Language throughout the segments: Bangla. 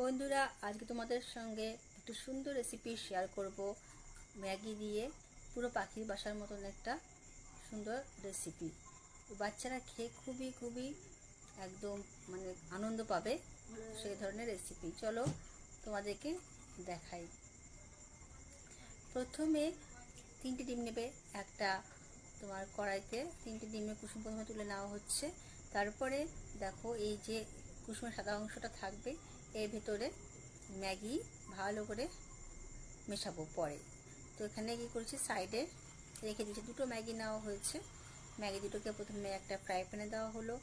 বন্ধুরা, আজকে তোমাদের সঙ্গে একটু সুন্দর রেসিপি শেয়ার করব ম্যাগি দিয়ে, পুরো পাখির বাসার মতন একটা সুন্দর রেসিপি বাচ্চারা খেয়ে খুবই খুবই একদম মানে আনন্দ পাবে সেই ধরনের রেসিপি চলো তোমাদেরকে দেখাই। প্রথমে তিনটি ডিম নেবে, একটা তোমার কড়াইতে তিনটি ডিমের কুসুম প্রথমে তুলে নেওয়া হচ্ছে। তারপরে দেখো এই যে কুসুমের সাদা অংশটা থাকবে এর ভেতরে ম্যাগি ভালো করে মেশাবো পরে। তো এখানে কি করছি? সাইডে রেখে দিয়েছি। দুটো ম্যাগি নেওয়া হয়েছে। ম্যাগি দুটোকে প্রথমে একটা ফ্রাই প্যানে দেওয়া হলো।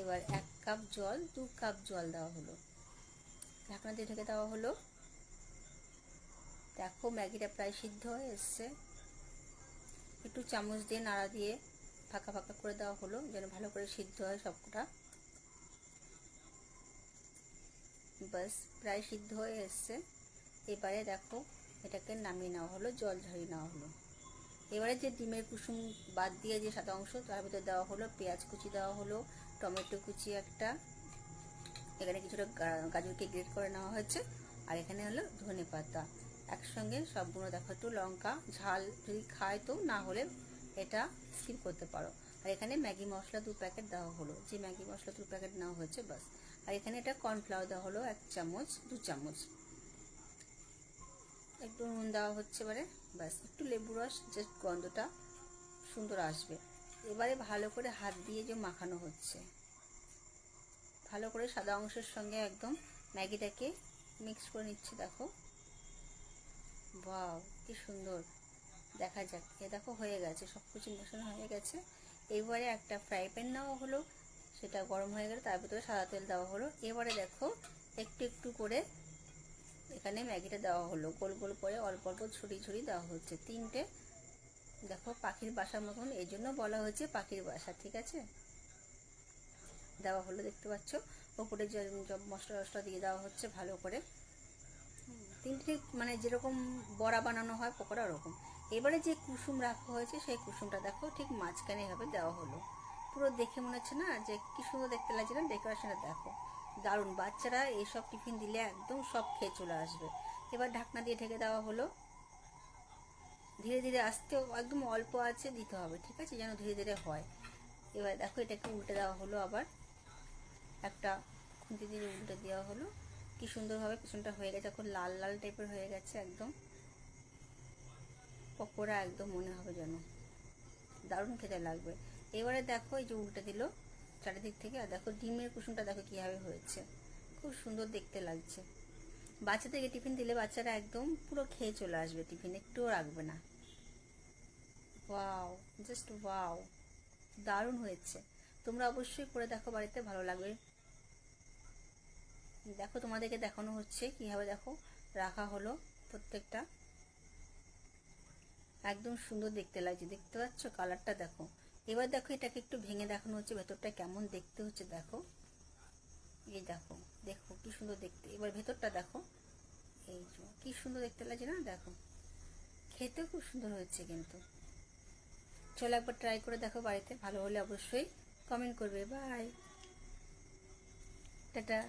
এবার এক কাপ জল, দু কাপ জল দেওয়া হলো। ঢাকনা দিয়ে ঢেকে দেওয়া হলো। দেখো ম্যাগিটা প্রায় সিদ্ধ হয়ে এসছে। একটু চামচ দিয়ে নাড়া দিয়ে ফাঁকা ফাঁকা করে দেওয়া হলো, যেন ভালো করে সিদ্ধ হয় সবকটা। বাস প্রায় সিদ্ধ হয়ে এসছে। এবারে দেখো, এটাকে নামিয়ে নেওয়া হলো, জল ঝরিয়ে নেওয়া হলো। এবারে যে ডিমের কুসুম বাদ দিয়ে যে সাদা অংশ, তার ভিতরে দেওয়া হলো পেঁয়াজ কুচি, দেওয়া হলো টমেটো কুচি একটা। এখানে কিছুটা গাজরকে গ্রেট করে নেওয়া হয়েছে। আর এখানে হলো ধনে পাতা। একসঙ্গে সবগুলো দেখো একটু লঙ্কা, ঝাল যদি খায় তো, না হলে এটা স্কিপ করতে পারো। আর এখানে ম্যাগি মশলা দু প্যাকেট দেওয়া হলো। যে ম্যাগি মশলা দু প্যাকেট নেওয়া হয়েছে, বাস। আর এখানে এটা কর্নফ্লাওয়ার দেওয়া হলো এক চামচ, দু চামচ। একটু নুন দেওয়া হচ্ছে এবারে, ব্যাস। একটু লেবু রস জাস্ট গন্ধটা সুন্দর আসবে। এবারে ভালো করে হাত দিয়ে যে মাখানো হচ্ছে। ভালো করে সাদা অংশের সঙ্গে একদম ম্যাগিটাকে মিক্স করে নিচ্ছে, দেখো। বাও কি সুন্দর। দেখা যাক। এ দেখো হয়ে গেছে সব কিছু মেশানো হয়ে গেছে। এবারে একটা ফ্রাই প্যান নেওয়া হলো। সেটা গরম হয়ে গেলে তার ভিতরে সাদা তেল দেওয়া হলো। এবারে দেখো, একটু একটু করে এখানে ম্যাগিটা দেওয়া হলো। গোল গোল করে অল্প অল্প ছড়িয়ে ছড়িয়ে দেওয়া হচ্ছে। তিনটে, দেখো, পাখির বাসার মতন। এই জন্য বলা হয়েছে পাখির বাসা, ঠিক আছে? দেওয়া হলো, দেখতে পাচ্ছ? ওপরে যে মশলা টশলা দিয়ে দেওয়া হচ্ছে, ভালো করে। তিনটে মানে যেরকম বড়া বানানো হয়, পকোড়া ওরকম। এবারে যে কুসুম রাখা হয়েছে, সেই কুসুমটা দেখো, ঠিক মাঝখানে এভাবে দেওয়া হলো। পুরো দেখে মনে হচ্ছে না যে কি সুন্দর দেখতে লাগছে না? ডেকোরেশনটা দেখো। দারুণ। বাচ্চারা এইসব টিফিন দিলে একদম সব খেয়ে চলে আসবে। এবার ঢাকনা দিয়ে ঢেকে দেওয়া হলো। ধীরে ধীরে আসতে একদম অল্প আছে দিতে হবে, ঠিক আছে? যেন ধীরে ধীরে হয়। এবার দেখো এটাকে উল্টে দেওয়া হলো আবার। একটা খুঁতি দিয়ে উল্টে দেওয়া হলো। কি সুন্দরভাবে পিছনটা হয়ে গেছে। এখন লাল লাল টাইপের হয়ে গেছে একদম। পকোড়া একদম মনে হবে যেন। দারুণ খেতে লাগবে। এবারে দেখো এই যে উল্টে দিল চারিদিক থেকে, আর দেখো ডিমের কুসুমটা দেখো কীভাবে হয়েছে। খুব সুন্দর দেখতে লাগছে। বাচ্চাদেরকে টিফিন দিলে বাচ্চারা একদম পুরো খেয়ে চলে আসবে টিফিন একটুও রাখবে না। ওয়াও জাস্ট ওয়াও, দারুণ হয়েছে। তোমরা অবশ্যই করে দেখো বাড়িতে, ভালো লাগবে। দেখো তোমাদেরকে দেখানো হচ্ছে কীভাবে দেখো রাখা হলো প্রত্যেকটা। একদম সুন্দর দেখতে লাগছে, দেখতে পাচ্ছ? কালারটা দেখো। এবার দেখো এটাকে একটু ভেঙে দেখানো হচ্ছে, ভেতরটা কেমন দেখতে হচ্ছে দেখো। এই দেখো দেখো কি সুন্দর দেখতে। এবার ভেতরটা দেখো। এই যে, কি সুন্দর দেখতে লাগছে না? দেখো। খেতেও খুব সুন্দর হয়েছে কিন্তু। চলো একবার ট্রাই করে দেখো বাড়িতে, ভালো হলে অবশ্যই কমেন্ট করবে। Bye tata.